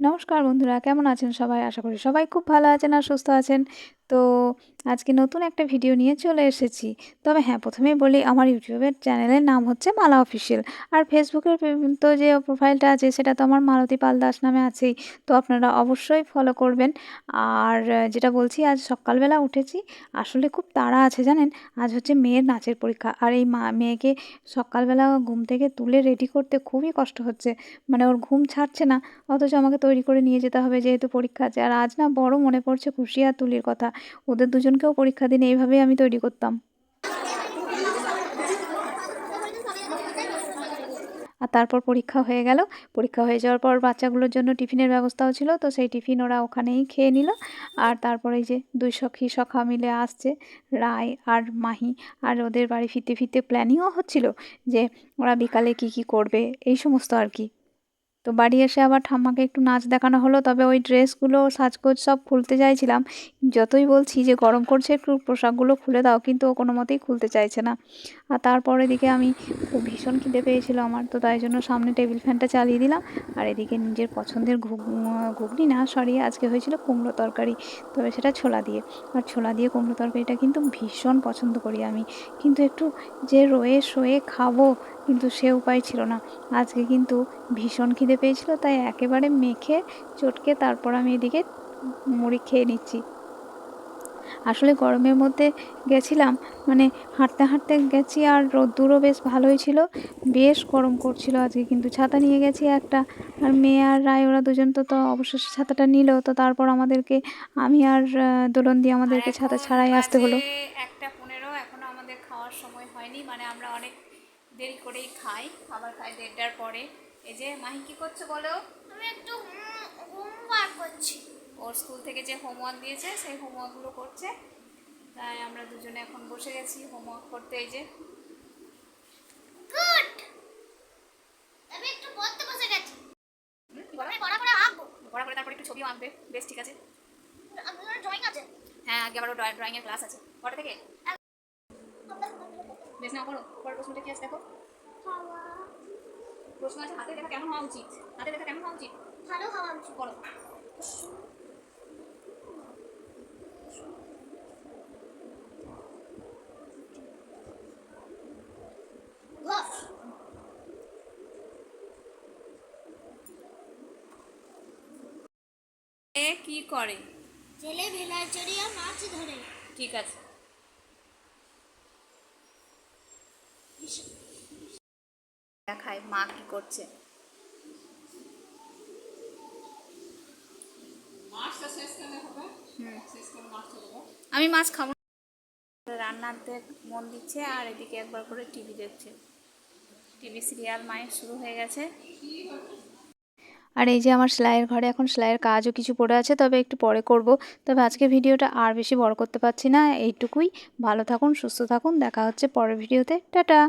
নমস্কার বন্ধুরা কেমন আছেন সবাই? আশা করি সবাই খুব ভালো আছেন আর সুস্থ আছেন। তো আজকে নতুন একটা ভিডিও নিয়ে চলে এসেছি। তবে হ্যাঁ প্রথমেই বলি, আমার ইউটিউবের চ্যানেলের নাম হচ্ছে মালা অফিসিয়াল আর ফেসবুকের তো যে প্রোফাইলটা আছে, সেটা তো আমার মালতী পাল দাস নামে আছেই। তো আপনারা অবশ্যই ফলো করবেন। আর যেটা বলছি, আজ সকালবেলা উঠেছি। আসলে খুব তাড়া আছে, জানেন? আজ হচ্ছে মেয়ের নাচের পরীক্ষা। আর এই মা মেয়েকে সকালবেলা ঘুম থেকে তুলে রেডি করতে খুবই কষ্ট হচ্ছে। মানে ওর ঘুম ছাড়ছে না। অথচ আমাকে তৈরি করে নিয়ে যেতে হবে, যেহেতু পরীক্ষা আছে। আর আজ না বড় মনে পড়ছে খুশি আর তুলির কথা। ওদের দুজনকেও পরীক্ষা দিন এইভাবেই আমি তৈরি করতাম। আর তারপর পরীক্ষা হয়ে গেল। পরীক্ষা হয়ে যাওয়ার পর বাচ্চাগুলোর জন্য টিফিনের ব্যবস্থাও ছিল, তো সেই টিফিন ওরা ওখানেই খেয়ে নিল। আর তারপরে যে দুই সখী, সখা মিলে আসছে, রায় আর মাহি। আর ওদের বাড়ি ফিরতে ফিরতে প্ল্যানিংও হচ্ছিল যে ওরা বিকালে কি কি করবে, এই সমস্ত আর কি। তো বাড়ি এসে আবার ঠাম্মাকে একটু নাচ দেখানো হলো, তবে ওই ড্রেসগুলো, সাজগোজ সব খুলতে চাইছিলাম। যতই বলছি যে গরম করছে একটু পোশাকগুলো খুলে দাও, কিন্তু ও কোনো মতেই খুলতে চাইছে না। আর তারপরে এদিকে আমি ভীষণ খিদে পেয়েছিল আমার, তো তাই জন্য সামনে টেবিল ফ্যানটা চালিয়ে দিলাম। আর এদিকে নিজের পছন্দের ঘুগনি না, সরি, আজকে হয়েছিল কুমড়ো তরকারি, তবে সেটা ছোলা দিয়ে। আর ছোলা দিয়ে কুমড়ো তরকারিটা কিন্তু ভীষণ পছন্দ করি আমি। কিন্তু একটু যে রয়ে, শোয়ে খাব কিন্তু সে উপায় ছিল না। আজকে কিন্তু ভীষণ খিদে পেয়েছিল, তাই একেবারে মেখে, চটকে তারপর আমি এদিকে মুড়ি খেয়ে নিচ্ছি। আসলে গরমের মধ্যে গেছিলাম মানে হাঁটতে হাঁটতে গেছি আর রোদ্দুরও বেশ ভালোই ছিল। বেশ গরম করছিল আজকে, কিন্তু ছাতা নিয়ে গেছি একটা। আর মেয়ে আর রায়, ওরা দুজন তো তো অবশেষে ছাতাটা নিল, তো তারপর আমাদেরকে, আমি আর দোলন দিয়ে আমাদেরকে ছাতা ছাড়াই আসতে হলো। একটা পনেরো, এখনও আমাদের খাওয়ার সময় হয়নি মানে আমরা অনেক দেরি করেই খাই খাবার খাই দেড়টার পরে। এই যে মাহি কি করছ বলো? আমি একটু হোমওয়ার্ক করছি। ওর স্কুল থেকে যে হোমওয়ার্ক দিয়েছে সেই হোমওয়ার্কগুলো করছে। তাই আমরা দুজনে এখন বসে গেছি হোমওয়ার্ক করতে এই যে। গুড আমি একটু পড়তে বসে গেছি। আমি পড়া করে আঁকবো। পড়া করে তারপর একটু ছবিও আঁকবে। বেশ ঠিক আছে। আপনার ড্রয়িং আছে? হ্যাঁ আগে আবারও ড্রয়িংয়ের ক্লাস আছে। কটা থেকে? বেশ না পড়ো পরের প্রশ্নটা কি আছে দেখো? প্রশ্ন আছে হাতে দেখা কেমন হওয়া উচিত? হাতে দেখা কেমন হওয়া উচিত? ভালো হওয়া উচিত। এ কি করে? জেলে ভেলায় চড়িয়া মাছ ধরে। ঠিক আছে। দেখায় মা কি করছে। আমি মাছ খাব। রান্নাতে মন দিচ্ছে আর এদিকে একবার করে টিভি দেখছে। টিভি সিরিয়াল মায়ের শুরু হয়ে গেছে। আর এই যে আমার সেলাইয়ের ঘরে এখন সেলাইয়ের কাজও কিছু পড়ে আছে তবে একটু পরে করব। তবে আজকে ভিডিওটা আর বেশি বড় করতে পারছি না। এইটুকুই। ভালো থাকুন সুস্থ থাকুন। দেখা হচ্ছে পরের ভিডিওতে। টাটা!